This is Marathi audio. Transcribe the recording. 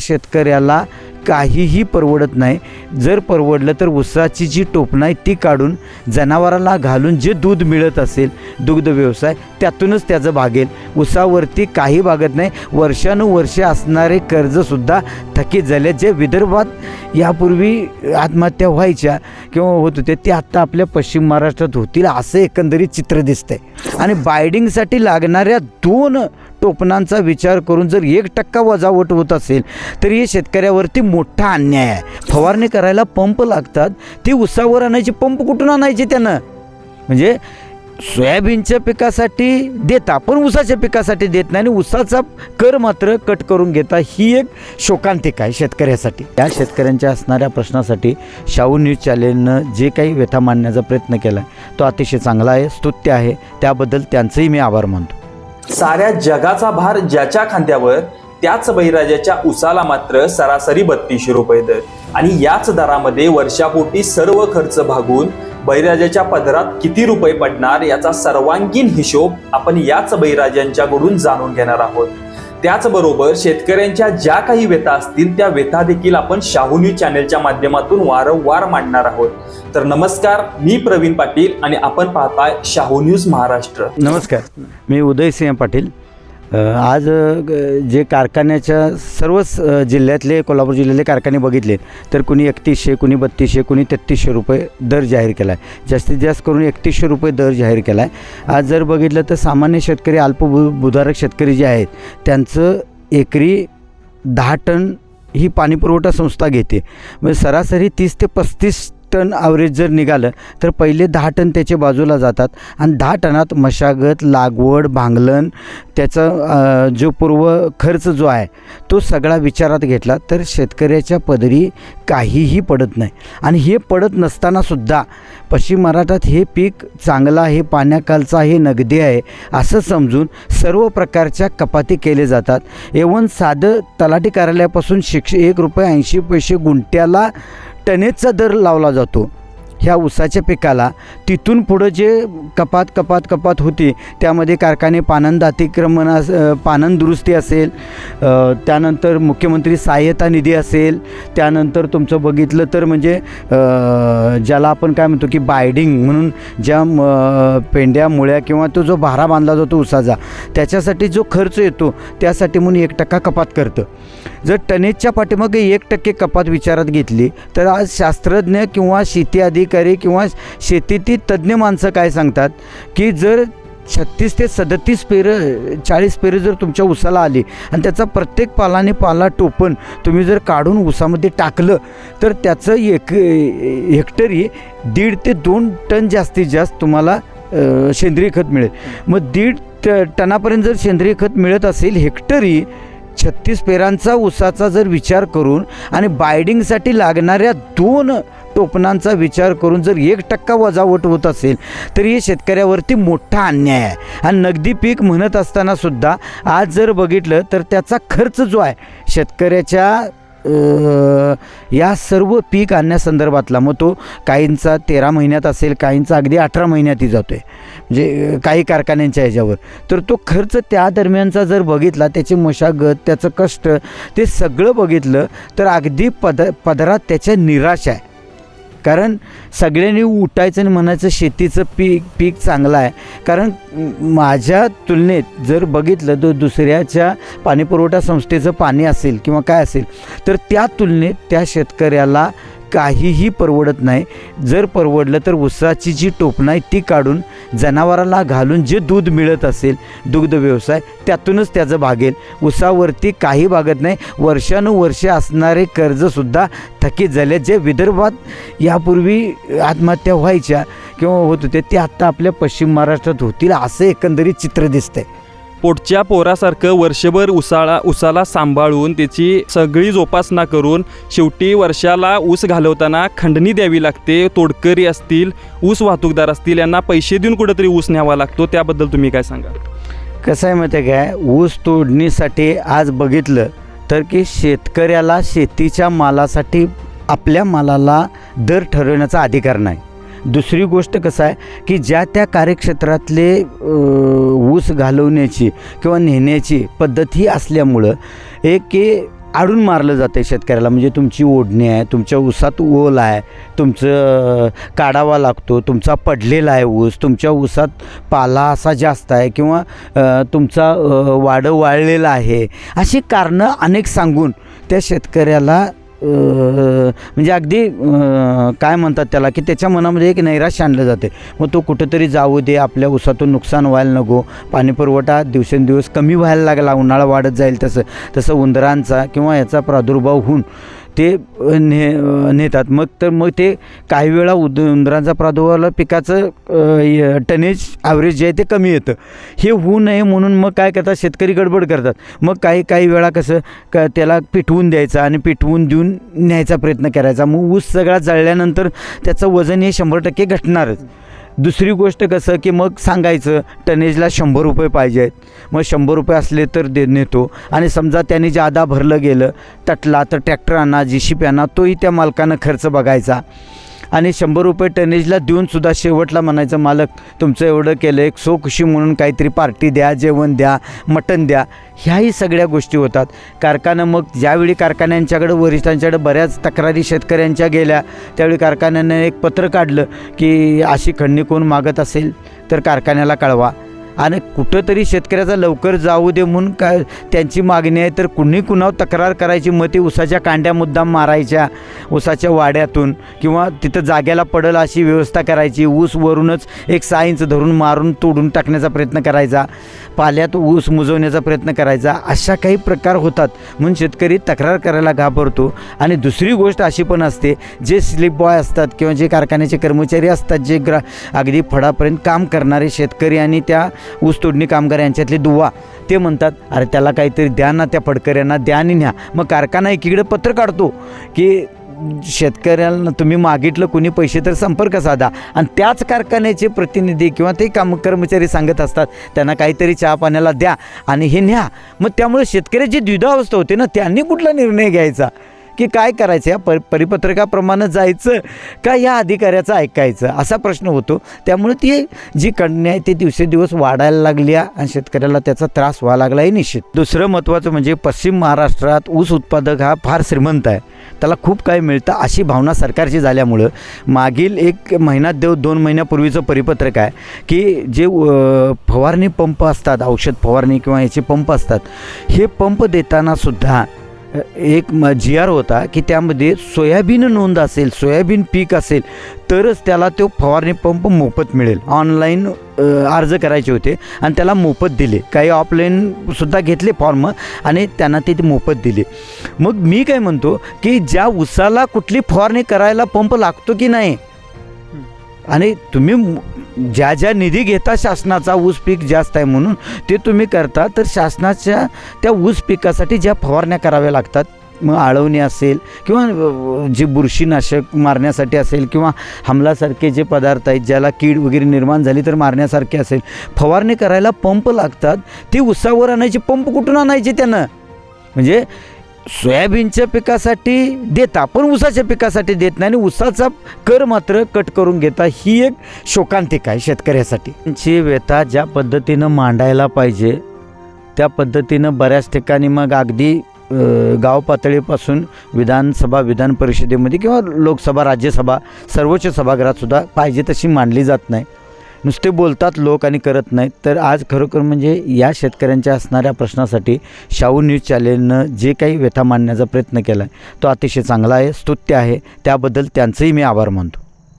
शेतकऱ्याला काहीही परवडत नाही. जर परवडलं तर उसाची जी टोपण आहे ती काढून जनावराला घालून जे दूध मिळत असेल दुग्ध व्यवसाय त्यातूनच त्याचं भागेल. उसावरती काही भागत नाही. वर्षानुवर्षे असणारे कर्जसुद्धा थकीत झाले जे विदर्भात यापूर्वी आत्महत्या व्हायच्या किंवा होत होते ते आत्ता आपल्या पश्चिम महाराष्ट्रात होतील असं एकंदरीत चित्र दिसतंय. आणि बायडिंगसाठी लागणाऱ्या दोन टोपणांचा विचार करून जर एक टक्का वजावट होत असेल तर हे शेतकऱ्यावरती मोठा अन्याय आहे. फवारणी करायला पंप लागतात ते उसावर आणायचे पंप कुठून आणायचे त्यानं? म्हणजे सोयाबीनच्या पिकासाठी देता पण ऊसाच्या पिकासाठी देत नाही आणि ऊसाचा कर मात्र कट करून घेता ही एक शोकांतिक आहे शेतकऱ्यासाठी. या शेतकऱ्यांच्या असणाऱ्या प्रश्नासाठी शाहू न्यूज चॅनेलनं जे काही व्यथा मांडण्याचा प्रयत्न केला तो अतिशय चांगला आहे स्तुत्य आहे. त्याबद्दल त्यांचंही मी आभार मानतो. साऱ्या जगाचा भार ज्याच्या खांद्यावर त्याच बहिराजाच्या उसाला मात्र सरासरी बत्तीसशे रुपये दर. आणि याच दरामध्ये वर्षापोटी सर्व खर्च भागून बहिराजाच्या पदरात किती रुपये पडणार याचा सर्वांगीण हिशोब आपण याच बहिराजांच्याकडून जाणून घेणार आहोत. त्याचबरोबर शेतकऱ्यांच्या ज्या काही व्यथा असतील त्या व्यथा देखील आपण शाहू न्यूज चॅनेलच्या माध्यमातून वारंवार मांडणार आहोत. तर नमस्कार मी प्रवीण पाटील आणि आपण पाहताय शाहू न्यूज महाराष्ट्र. नमस्कार मी उदयसिंह पाटील. आज ग- जे कारखान्याच्या सर्वच जिल्ह्यातले कोल्हापूर जिल्ह्यातले कारखाने बघितले तर कुणी एकतीसशे कुणी बत्तीसशे कुणी तेहतीसशे रुपये दर जाहीर केला आहे जास्तीत जास्त करून एकतीसशे रुपये दर जाहीर केला आहे आज जर बघितलं तर सामान्य शेतकरी अल्पभू भूधारक शेतकरी जे आहेत त्यांचं एकरी दहा टन ही पाणीपुरवठा संस्था घेते. म्हणजे सरासरी तीस ते पस्तीस टन ॲव्हरेज जर निघालं तर पहिले दहा टन त्याचे बाजूला जातात. आणि दहा टनात मशागत लागवड भांगलन त्याचा जो पूर्व खर्च जो आहे तो सगळा विचारात घेतला तर शेतकऱ्याच्या पदरी काहीही पडत नाही. आणि हे पडत नसतानासुद्धा पश्चिम महाराष्ट्रात हे पीक चांगलं आहे पाण्याखालचं आहे नगदी आहे असं समजून सर्व प्रकारच्या कपाती केले जातात. एवन साधं तलाठी कार्यालयापासून शिक्ष एक रुपये ऐंशी पैसे गुंट्याला टनेजचा दर लावला जातो. ह्या ऊसाच्या पिकाला तिथून पुढं जे कपात कपात कपात होती त्यामध्ये कारखाने पानंद अतिक्रमण अस- पानंद दुरुस्ती असेल त्यानंतर मुख्यमंत्री सहाय्यता निधी असेल त्यानंतर तुमचं बघितलं तर म्हणजे ज्याला आपण काय म्हणतो की बायडिंग म्हणून ज्या म- पेंड्या मुळ्या किंवा तो जो भारा बांधला जातो ऊसाचा त्याच्यासाठी जो खर्च येतो त्यासाठी म्हणून एक टक्का कपात करतं. जर टनेजच्या पाठीमागे एक टक्के कपात विचारात घेतली तर आज शास्त्रज्ञ किंवा शेती अधिकारी किंवा शेतीतील तज्ज्ञ माणसं काय सांगतात? की जर छत्तीस ते सदतीस पेरं चाळीस पेरं जर तुमच्या उसाला आली आणि त्याचा प्रत्येक पालाने पाला टोपण तुम्ही जर काढून उसामध्ये टाकलं तर त्याचं एक हेक्टरी दीड ते दोन टन जास्तीत जास्त तुम्हाला सेंद्रिय खत मिळेल. मग दीड ट टनापर्यंत जर सेंद्रिय खत मिळत असेल हेक्टरी छत्तीस पेरांचा ऊसाचा जर विचार करून आणि बायडिंगसाठी लागणाऱ्या दोन टोपणांचा विचार करून जर एक टक्का वजावट होत असेल तर हे शेतकऱ्यावरती मोठा अन्याय आहे. आणि नगदी पीक म्हणत असतानासुद्धा आज जर बघितलं तर त्याचा खर्च जो आहे शेतकऱ्याच्या या सर्व पीक आणण्यासंदर्भातला मग तो काहींचा तेरा महिन्यात असेल काहींचा अगदी अठरा महिन्यातही जातो आहे म्हणजे काही कारखान्यांच्या ह्याच्यावर. तर तो खर्च त्या दरम्यानचा जर बघितला त्याची मशागत त्याचं कष्ट ते सगळं बघितलं तर अगदी पद पदरात त्याच्या निराशा आहे. कारण सगळ्यांनी उठायचं आणि म्हणायचं शेतीचं पीक पीक चांगलं आहे. कारण माझ्या तुलनेत जर बघितलं तर दुसऱ्याच्या पाणीपुरवठा संस्थेचं पाणी असेल किंवा काय असेल तर त्या तुलनेत त्या शेतकऱ्याला काहीही परवडत नाही. जर परवडलं तर उसाची जी टोपणं आहे ती काढून जनावराला घालून जे दूध मिळत असेल दुग्ध व्यवसाय त्यातूनच त्याचं भागेल. उसावरती काही भागत नाही. वर्षानुवर्षे असणारे कर्जसुद्धा थकीत झाले. जे विदर्भात यापूर्वी आत्महत्या व्हायच्या किंवा होत होते ते आत्ता आपल्या पश्चिम महाराष्ट्रात होतील असं एकंदरीत चित्र दिसतंय. पोटच्या पोरासारखं वर्षभर उसाळा उसाला सांभाळून त्याची सगळी जोपासना करून शेवटी वर्षाला ऊस घालवताना खंडणी द्यावी लागते तोडकरी असतील ऊस वाहतूकदार असतील यांना पैसे देऊन कुठंतरी ऊस न्यावा लागतो. त्याबद्दल तुम्ही काय सांगा? कसं आहे माहिती आहे काय ऊस तोडणीसाठी आज बघितलं तर की शेतकऱ्याला शेतीच्या मालासाठी आपल्या मालाला दर ठरवण्याचा अधिकार नाही. दुसरी गोष्ट कसं आहे की ज्या त्या कार्यक्षेत्रातले ऊस घालवण्याची किंवा नेण्याची पद्धत ही असल्यामुळं एक की आडून मारलं जातं आहे शेतकऱ्याला. म्हणजे तुमची ओढणी आहे तुमच्या ऊसात ओल आहे तुमचं काढावा लागतो तुमचा पडलेला आहे ऊस तुमच्या ऊसात पाला असा जास्त आहे किंवा तुमचा वाढं वाडं वाळलेलं आहे अशी कारणं अनेक सांगून त्या शेतकऱ्याला म्हणजे अगदी काय म्हणतात त्याला की त्याच्या मनामध्ये एक नैराश्य आणलं जाते. मग तो कुठंतरी जाऊ दे आपल्या ऊसातून नुकसान व्हायला नको. पाणीपुरवठा दिवसेंदिवस कमी व्हायला लागला उन्हाळा वाढत जाईल तसं. तसं उंदरांचा किंवा याचा प्रादुर्भाव होऊन ते ने नेतात. मग तर मग ते काही वेळा उद उंदरांचा प्रादुर्भावाला पिकाचं टनेज ॲव्हरेज जे आहे ते कमी येतं. हे होऊ नये म्हणून मग काय करतात? शेतकरी गडबड करतात. मग काही काही वेळा कसं क त्याला पिठवून द्यायचं आणि पिठवून देऊन न्यायचा प्रयत्न करायचा. मग ऊस सगळा जळल्यानंतर त्याचं वजन हे शंभर टक्के घटणारच. दुसरी गोष्ट कसं की मग सांगायचं टनेजला शंभर रुपये पाहिजे आहेत. मग शंभर रुपये असले तर दे नेतो. आणि समजा त्याने जादा भरलं गेलं तटला तर ट्रॅक्टर आणा जी शिप पी आणा तोही त्या मालकानं खर्च बघायचा. आणि शंभर रुपये टनेजला देऊनसुद्धा शेवटला म्हणायचं मालक तुमचं एवढं केलं एक सो खुशी म्हणून काहीतरी पार्टी द्या जेवण द्या मटण द्या. ह्याही सगळ्या गोष्टी होतात. कारखाना मग ज्यावेळी कारखान्यांच्याकडं वरिष्ठांच्याकडं बऱ्याच तक्रारी शेतकऱ्यांच्या गेल्या त्यावेळी कारखान्यानं एक पत्र काढलं की अशी खंडणी कोण मागत असेल तर कारखान्याला कळवा. आणि कुठंतरी शेतकऱ्याचा लवकर जाऊ दे म्हणून का त्यांची मागणी आहे तर कुणी कुणावर तक्रार करायची मग ती उसाच्या कांड्या मुद्दाम मारायच्या. ऊसाच्या वाड्यातून किंवा तिथं जाग्याला पडल अशी व्यवस्था करायची. ऊस वरूनच एक सहा धरून मारून तोडून टाकण्याचा प्रयत्न करायचा. पाल्यात ऊस मुजवण्याचा प्रयत्न करायचा. अशा काही प्रकार होतात. म्हणून शेतकरी तक्रार करायला घाबरतो. आणि दुसरी गोष्ट अशी पण असते जे स्लिप बॉय असतात किंवा जे कारखान्याचे कर्मचारी असतात जे ग्रा अगदी फडापर्यंत काम करणारे शेतकरी आणि त्या ऊस तोडणी कामगार यांच्यातले दुवा ते म्हणतात अरे त्याला काहीतरी द्या ना त्या फडकऱ्यांना द्या आणि न्या. मग कारखाना एकीकडे पत्र काढतो की शेतकऱ्यांना तुम्ही मागितलं कुणी पैसे तर संपर्क साधा. आणि त्याच कारखान्याचे प्रतिनिधी किंवा ते काम कर्मचारी सांगत असतात त्यांना काहीतरी चहा पाण्याला द्या आणि हे न्या. मग त्यामुळे शेतकऱ्याची द्विधावस्था होते ना त्यांनी कुठला निर्णय घ्यायचा? की काय करायचं? या पर परिपत्रकाप्रमाणे जायचं का या अधिकाऱ्याचं ऐकायचं? असा प्रश्न होतो. त्यामुळे ती जी कण्य आहे ती दिवसेदिवस वाढायला लागली आहे आणि शेतकऱ्याला त्याचा त्रास व्हायला लागला आहे निश्चित. दुसरं महत्त्वाचं म्हणजे पश्चिम महाराष्ट्रात ऊस उत्पादक हा फार श्रीमंत आहे. त्याला खूप काही मिळतं अशी भावना सरकारची झाल्यामुळं मागील एक महिना देव दोन महिन्यापूर्वीचं परिपत्रक आहे की जे फवारणी पंप असतात औषध फवारणी किंवा याचे पंप असतात हे पंप देताना सुद्धा एक म जी आर होता की त्यामध्ये सोयाबीन नोंद असेल सोयाबीन पीक असेल तरच त्याला तो फवारणी पंप मोफत मिळेल. ऑनलाईन अर्ज करायचे होते आणि त्याला मोफत दिले. काही ऑफलाईनसुद्धा घेतले फॉर्म आणि त्यांना ते मोफत दिले. मग मी काय म्हणतो की ज्या उसाला कुठली फवारणी करायला पंप लागतो की नाही? आणि तुम्ही ज्या ज्या निधी घेता शासनाचा ऊस पीक जास्त आहे म्हणून ते तुम्ही करता तर शासनाच्या त्या ऊस पिकासाठी ज्या फवारण्या कराव्या लागतात मग आळवणी असेल किंवा जे बुरशीनाशक मारण्यासाठी असेल किंवा हमलासारखे जे पदार्थ आहेत ज्याला कीड वगैरे निर्माण झाली तर मारण्यासारखे असेल फवारणी करायला पंप लागतात ते उसावर आणायचे पंप कुठून आणायचे त्यानं? म्हणजे सोयाबीनच्या पिकासाठी देता पण ऊसाच्या पिकासाठी देत नाही आणि ऊसाचा कर मात्र कट करून घेता ही एक शोकांतिक आहे शेतकऱ्यासाठी. त्यांची व्यथा ज्या पद्धतीनं मांडायला पाहिजे त्या पद्धतीनं बऱ्याच ठिकाणी मग अगदी गाव पातळीपासून विधानसभा विधान परिषदेमध्ये किंवा लोकसभा राज्यसभा सर्वोच्च सभागृहातसुद्धा पाहिजे तशी मांडली जात नाही. नुसते बोलतात लोक आणि करत नाहीत. तर आज खरोखर म्हणजे या शेतकऱ्यांच्या असणाऱ्या प्रश्नासाठी शाहू न्यूज चॅनेलनं जे काही व्यथा मांडण्याचा प्रयत्न केला आहे तो अतिशय चांगला आहे स्तुत्य आहे. त्याबद्दल त्यांचंही मी आभार मानतो.